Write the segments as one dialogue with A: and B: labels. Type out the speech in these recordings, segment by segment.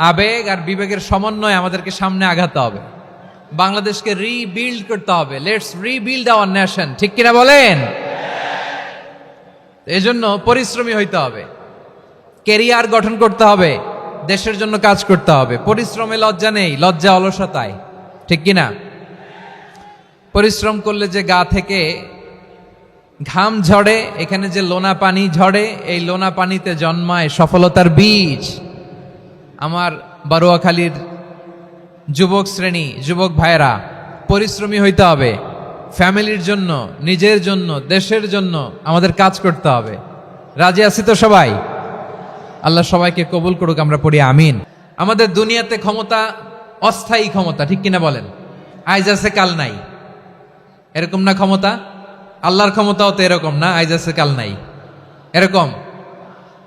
A: আবেগ আর বিবেকের সমন্বয় আমাদেরকে সামনে আগাতে হবে। বাংলাদেশকে রিবিল্ড করতে হবে। লেটস রিবিল্ড আওয়ার নেশন ঠিক কিনা বলেন? এই জন্য পরিশ্রমী হইতে হবে। কেরিয়ার গঠন করতে হবে। দেশের জন্য কাজ করতে হবে। পরিশ্রমে লজ্জা নেই। লজ্জা অলসতায়। ঠিক কিনা? পরিশ্রম করলে যে গা থেকে ঘাম ঝরে, এখানে যে লোনা পানি ঝরে, এই লোনা পানিতে জন্মায় সফলতার বীজ। আমার বারুয়াখালীর যুবক শ্রেণি, যুবক ভাইয়েরা, পরিশ্রমী হইতে হবে। ফ্যামিলির জন্য, নিজের জন্য, দেশের জন্য আমাদের কাজ করতে হবে। রাজি আছি তো সবাই? আল্লাহ সবাইকে কবুল করুক, আমরা পড়ি আমিন। আমাদের দুনিয়াতে ক্ষমতা, অস্থায়ী ক্ষমতা, ঠিক কিনা বলেন? আইজ আছে, কাল নাই। এরকম না ক্ষমতা? আল্লাহর ক্ষমতাও তো এরকম না, আইজ আছে, কাল নাই। এরকম?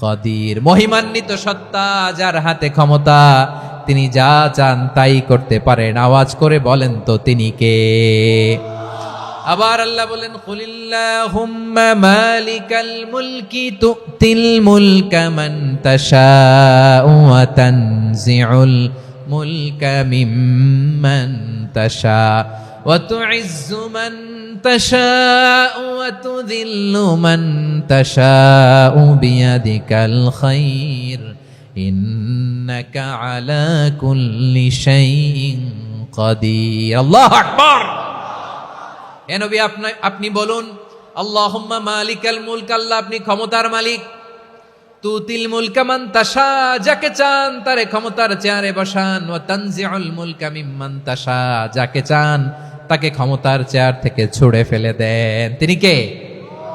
A: কাদির, মহিমান্বিত সত্তা, যার হাতে ক্ষমতা, তিনি যা চান তাই করতে পারেন। আওয়াজ করে বলেন তো তিনি কে? আবার আল্লাহ বলেন, কুলিল্লাহুম্মা মালিকাল মুলকি তুতিল মুলকা মান তাশাউ ওয়া তানজিউল মুলকা মিম্মান তাশা ওয়া তুইজ্জু মান তাশাউ ওয়া তুযিল্লু মান তাশাউ বিয়াদিকাল খাইর ইন্নাকা আলা কুল্লি শাইইন কাদির আল্লাহু আকবার এ নবী, আপনি আপনি বলুন, আল্লাহুম্মা মালিকাল মুলক, আল্লাহ আপনি ক্ষমতার মালিক। তুতিল মুলকা মান তাশা, যাকে চান তারে ক্ষমতার চেয়ারে বসান। ও তানজিউল মুলকা মিম্মান তাশা, যাকে চান তাকে ক্ষমতার চেয়ার থেকে ছুড়ে ফেলে দেন। তিনি কে?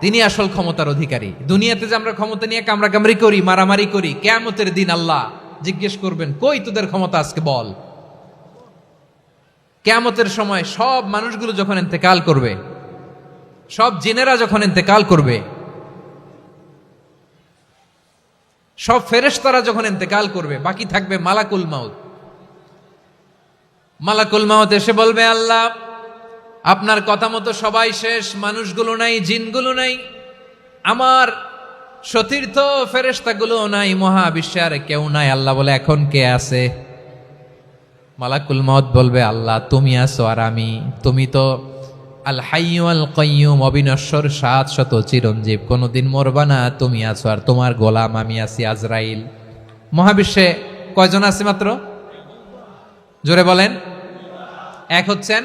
A: তিনি আসল ক্ষমতার অধিকারী। দুনিয়াতে যে আমরা ক্ষমতা নিয়ে কামড়াকামড়ি করি, মারামারি করি, কেয়ামতের দিন আল্লাহ জিজ্ঞেস করবেন, কই তোদের ক্ষমতা আজকে বল? কেয়ামতের সময় সব মানুষগুলো যখন ইন্তেকাল করবে, সব জিনেরা যখন ইন্তেকাল করবে, সব ফেরেশতারা যখন ইন্তেকাল করবে, বাকি থাকবে মালাকুল মাউত। মালাকুল মাউত এসে বলবে, আল্লাহ আপনার কথা মতো সবাই শেষ, মানুষগুলো নাই, জিনগুলো নাই, আমার সতীর্থ ফেরেশতাগুলো নাই, মহাবিশ্বে আর কেউ নাই। আল্লাহ বলে, এখন কে আছে? মালাকুল মত বলবে, আল্লাহ, তুমি আছো আর আমি। তুমি তো আল হাইয়ু আল কয়্যুম অবিনশ্বর সাত শত চিরঞ্জীব। কোনোদিন মরবা না, তুমি আছো আর তোমার গোলাম আমি আছি, আজরাইল। মহাবিশ্বে কয়জন আছে মাত্র? জোরে বলেন। এক হচ্ছেন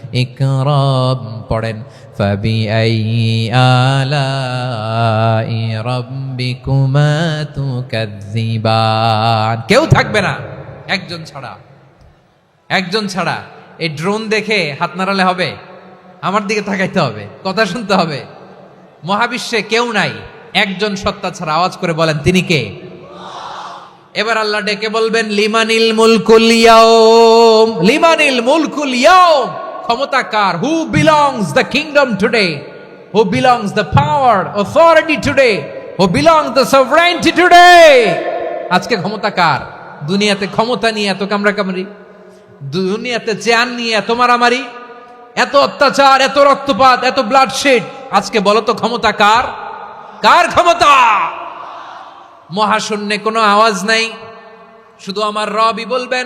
A: ইকরাম পড়েন ফাবি আই আলা রব্বিকুমা তুকাজ্জিবান কেউ থাকবে না, একজন ছাড়া। একজন ছাড়া। এই ড্রোন দেখে হাত নাড়ালে হবে, আমার দিকে তাকাইতে হবে, কথা শুনতে হবে। মহাবিশ্বে কেউ নাই, একজন সত্তা ছাড়া। আওয়াজ করে বলেন, তিনি কে? এবার আল্লাহ ডেকে বলবেন, লিমানিল মুলকুল লিমানিল মুলকুল ইয়াউম। ক্ষমতা কার? Who belongs the kingdom today who belongs the power authority today who belongs the sovereignty today আজকে ক্ষমতা কার? দুনিয়াতে ক্ষমতা নিয়ে এত কামড়া কামড়ি দুনিয়াতে চেয়ার নিয়ে এত মারামারি? এত অত্যাচার, এত রক্তপাত, এত ব্লাডশেড আজকে বলো তো ক্ষমতা কার? কার ক্ষমতা? মহাশূন্যে কোনো আওয়াজ নাই। শুধু আমার রবই বলবেন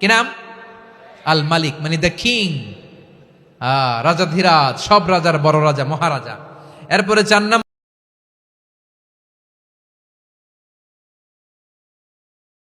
A: কি নাম? আল মালিক মানে দ্য কিং রাজা ধীরাজ, সব রাজার বড় রাজা, মহারাজা। এরপরে চার নাম